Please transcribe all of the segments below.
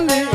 বলি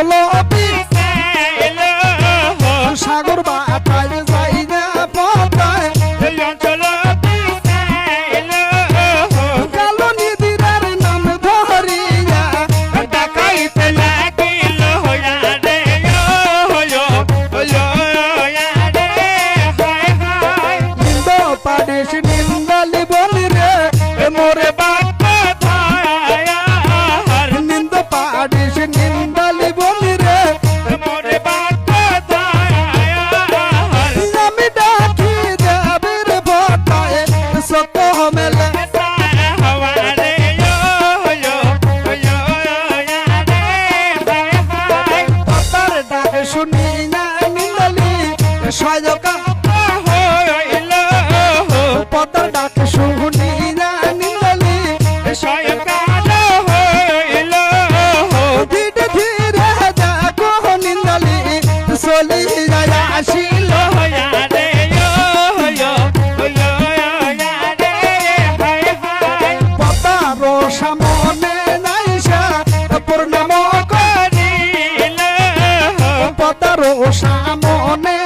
অঞ্চল সাগর বাটায় যাইয়া পতায় কালো নিদিরার নাম ধরিয়া। ডাকাইতে নিন্দ পাডিস নিন্দালি বলি রে মোরে নিন্দ সয়কা পতার ডাক শুনি না নিন্দালি ধীরে ধীরে দেখো নিন্দালি চলি আসিল। সামনে নাইসা প্রণাম পতার সামনে